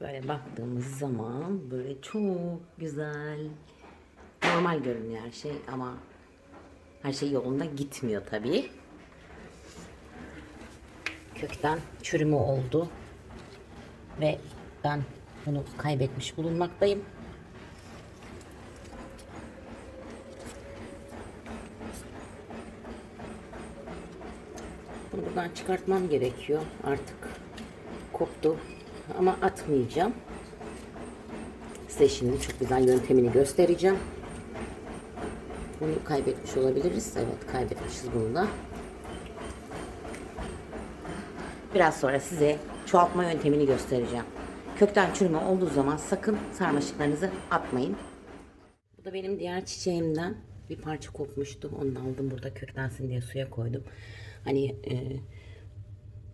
Böyle baktığımız zaman böyle çok güzel. Normal görünüyor her şey ama her şey yolunda gitmiyor tabii. Kökten çürümü oldu. Ve ben bunu kaybetmiş bulunmaktayım. Bunu buradan çıkartmam gerekiyor artık. Koptu ama atmayacağım. Size şimdi çok güzel yöntemini göstereceğim. Bunu kaybetmiş olabiliriz. Evet kaybetmişiz bunu da. Biraz sonra size çoğaltma yöntemini göstereceğim. Kökten çürüme olduğu zaman sakın sarmaşıklarınızı atmayın. Bu da benim diğer çiçeğimden bir parça kopmuştu. Onu aldım burada köklensin diye suya koydum. Hani e,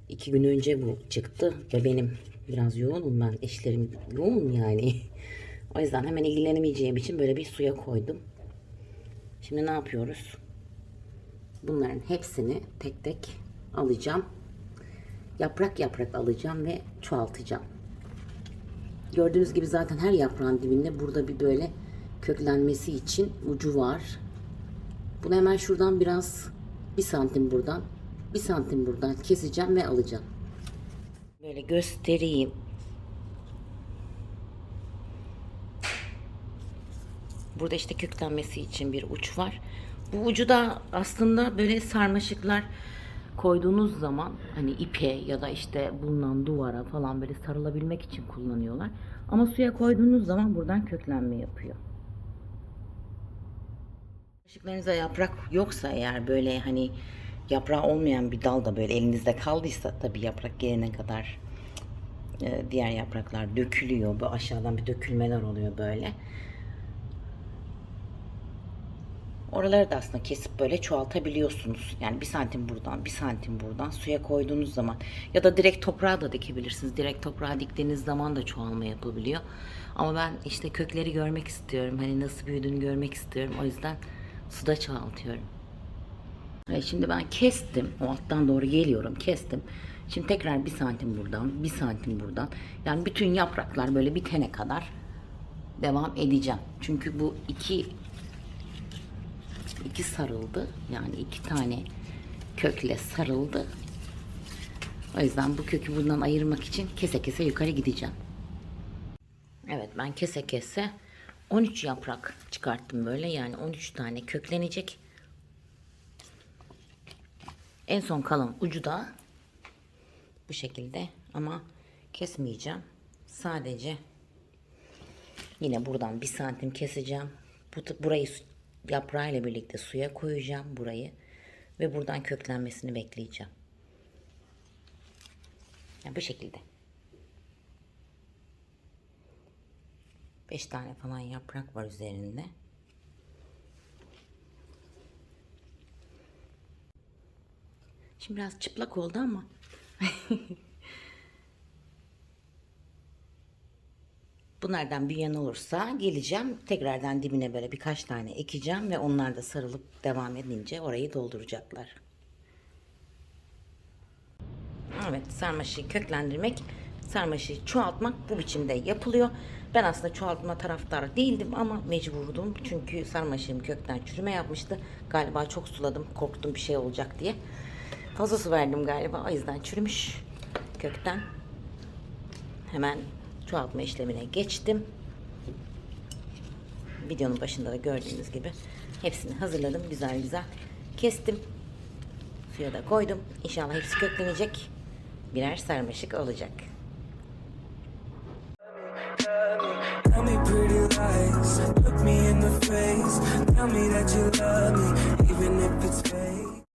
iki gün önce bu çıktı ve benim biraz yoğunum ben. Eşlerim yoğun yani. O yüzden hemen ilgilenemeyeceğim için böyle bir suya koydum. Şimdi ne yapıyoruz? Bunların hepsini tek tek alacağım. Yaprak yaprak alacağım ve çoğaltacağım. Gördüğünüz gibi zaten her yaprağın dibinde burada bir böyle köklenmesi için ucu var. Bunu hemen şuradan biraz bir santim buradan bir santim buradan keseceğim ve alacağım. Böyle göstereyim. Burada işte köklenmesi için bir uç var. Bu ucu da aslında böyle sarmaşıklar koyduğunuz zaman hani ipe ya da işte bulunan duvara falan böyle sarılabilmek için kullanıyorlar. Ama suya koyduğunuz zaman buradan köklenme yapıyor. Sarmaşıklarınızda yaprak yoksa eğer böyle hani yaprağı olmayan bir dal da böyle elinizde kaldıysa tabii yaprak gelene kadar e, diğer yapraklar dökülüyor. Bu aşağıdan bir dökülmeler oluyor böyle. Oraları da aslında kesip böyle çoğaltabiliyorsunuz. Yani bir santim buradan, bir santim buradan suya koyduğunuz zaman ya da direkt toprağa da dikebilirsiniz. Direkt toprağa diktiğiniz zaman da çoğalma yapabiliyor. Ama ben işte kökleri görmek istiyorum. Hani nasıl büyüdüğünü görmek istiyorum. O yüzden suda çoğaltıyorum. Evet, şimdi ben kestim. O alttan doğru geliyorum. Kestim. Şimdi tekrar bir santim buradan, bir santim buradan. Yani bütün yapraklar böyle bitene kadar devam edeceğim. Çünkü bu iki iki sarıldı. Yani iki tane kökle sarıldı. O yüzden bu kökü bundan ayırmak için kese kese yukarı gideceğim. Evet ben kese kese 13 yaprak çıkarttım böyle. Yani 13 tane köklenecek. En son kalan ucu da bu şekilde ama kesmeyeceğim. Sadece yine buradan bir santim keseceğim. Bu, burayı yaprağıyla birlikte suya koyacağım burayı ve buradan köklenmesini bekleyeceğim. Yani bu şekilde. 5 tane falan yaprak var üzerinde. Şimdi biraz çıplak oldu ama. Bunlardan büyüyen olursa geleceğim. Tekrardan dibine böyle birkaç tane ekeceğim ve onlar da sarılıp devam edince orayı dolduracaklar. Evet sarmaşığı köklendirmek, sarmaşığı çoğaltmak bu biçimde yapılıyor. Ben aslında çoğaltma taraftarı değildim ama mecburdum. Çünkü sarmaşığım kökten çürüme yapmıştı. Galiba çok suladım, korktum bir şey olacak diye. Fazla su verdim galiba. O yüzden çürümüş kökten. Hemen çoğaltma işlemine geçtim. Videonun başında da gördüğünüz gibi hepsini hazırladım. Güzel güzel kestim. Suya da koydum. İnşallah hepsi köklenecek. Birer sarmaşık olacak. Tell me that you love me, even if it's